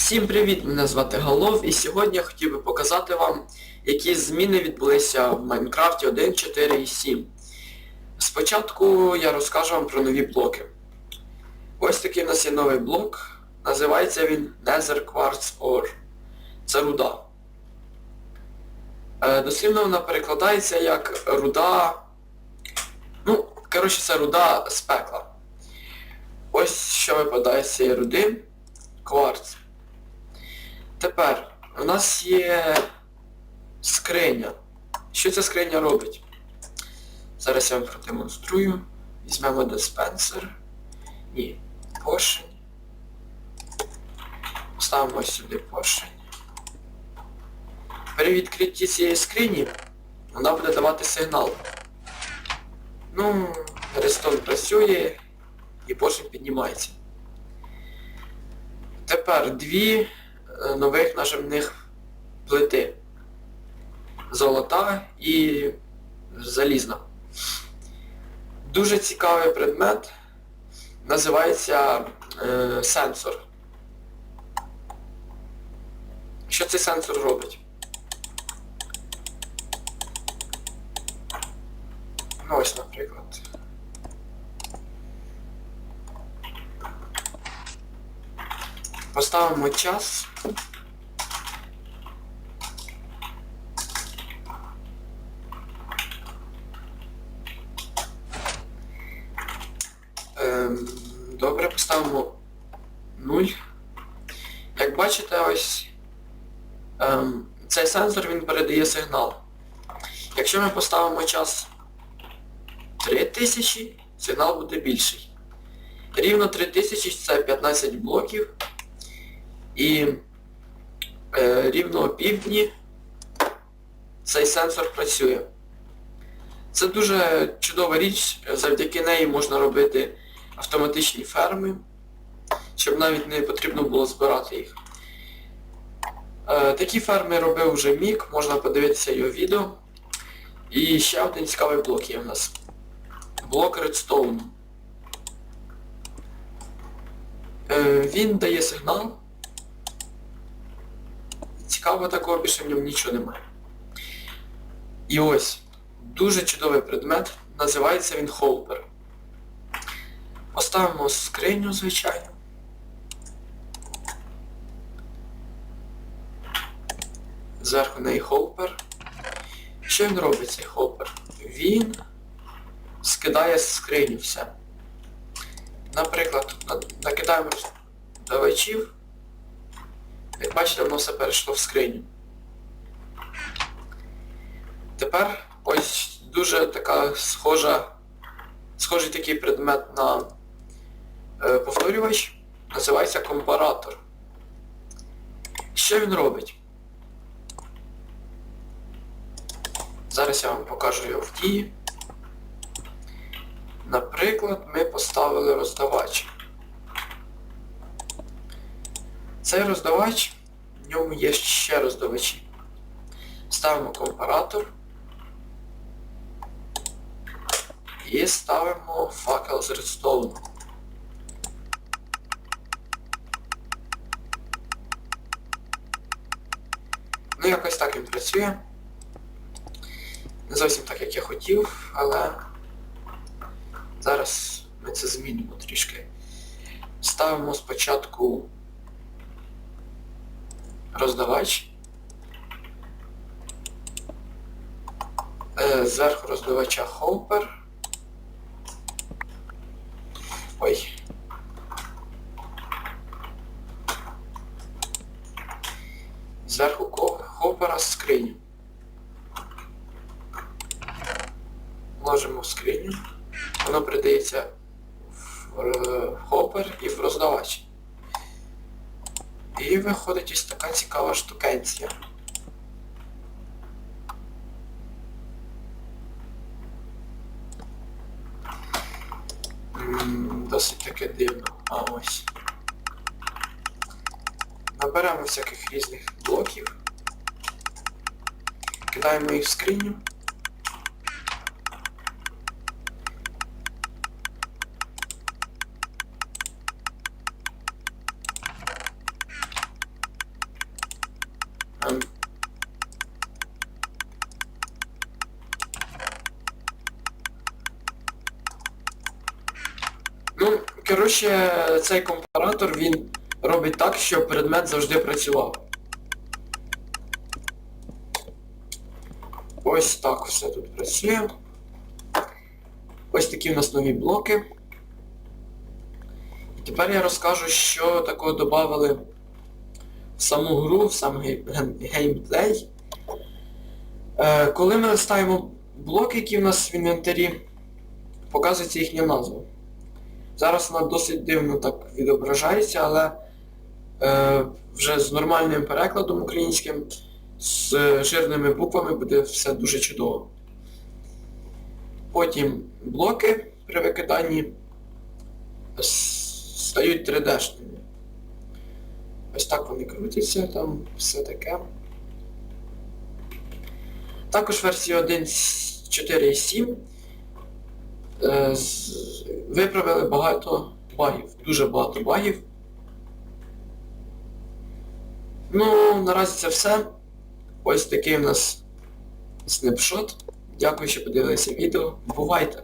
Всім привіт! Мене звати Галов і сьогодні я хотів би показати вам, які зміни відбулися в Майнкрафті 1.4 і 7. Спочатку я розкажу вам про нові блоки. Ось такий в нас є новий блок. Називається він Nether Quartz Ore. Це руда. Е, Дослівно вона перекладається як руда... Ну, коротше, це руда з пекла. Ось що випадає з цієї руди. Кварц. Тепер у нас є скриня. Що ця скриня робить? Зараз я вам продемонструю. Візьмемо диспенсер. Ні, поршень. Поставимо сюди поршень. При відкритті цієї скрині вона буде давати сигнал. Ну, рестон працює і поршень піднімається. Тепер дві нових нажимних плити. Золота і залізна. Дуже цікавий предмет. Називається е, сенсор. Що цей сенсор робить? Ну ось, наприклад. Поставимо час. Ем, добре, поставимо 0. Як бачите, ось ем, цей сенсор він передає сигнал. Якщо ми поставимо час 3000, сигнал буде більший. Рівно 3000 це 15 блоків. І е, рівно о півдні цей сенсор працює. Це дуже чудова річ, завдяки неї можна робити автоматичні ферми, щоб навіть не потрібно було збирати їх. Е, такі ферми робив вже Мік, можна подивитися його відео. І ще один цікавий блок є в нас. Блок Redstone. Е, він дає сигнал. Цікаво такого більше в ньому нічого немає. І ось, дуже чудовий предмет, називається він холпер. Поставимо скриню, звичайно. Зверху неї холпер. Що він робить цей холпер? Він скидає з скриню все. Наприклад, накидаємо давачів. Як бачите, воно все перейшло в скриню. Тепер ось дуже така схожа, схожий такий предмет на е, повторювач, називається компаратор. Що він робить? Зараз я вам покажу його в дії. Наприклад, ми поставили роздавач. Цей роздавач, в ньому є ще роздавачі. Ставимо компаратор і ставимо факел з редстоуну. Ну, якось так він працює. Не зовсім так, як я хотів, але зараз ми це змінимо трішки. Ставимо спочатку роздавач. Е, Зверху роздавача холпер. Ой. Зверху холпера скриню. Вложимо в скриню. Воно передається в хопер і в роздавач. І виходить ось така цікава штукенція. Досить таке дивно. А ось. Наберемо всяких різних блоків. Кидаємо їх в скриню. Коротше, цей компаратор він робить так, щоб предмет завжди працював. Ось так все тут працює. Ось такі в нас нові блоки. І тепер я розкажу, що такого додали в саму гру, в сам гей- геймплей. Е, коли ми ставимо блоки, які в нас в інвентарі, показується їхня назва. Зараз вона досить дивно так відображається, але е, вже з нормальним перекладом українським, з жирними буквами буде все дуже чудово. Потім блоки при викиданні стають 3D-шними. Ось так вони крутяться, там все таке. Також версія 1.4.7 е, з- виправили багато багів, дуже багато багів. Ну, наразі це все. Ось такий у нас снапшот. Дякую, що подивилися відео. Бувайте!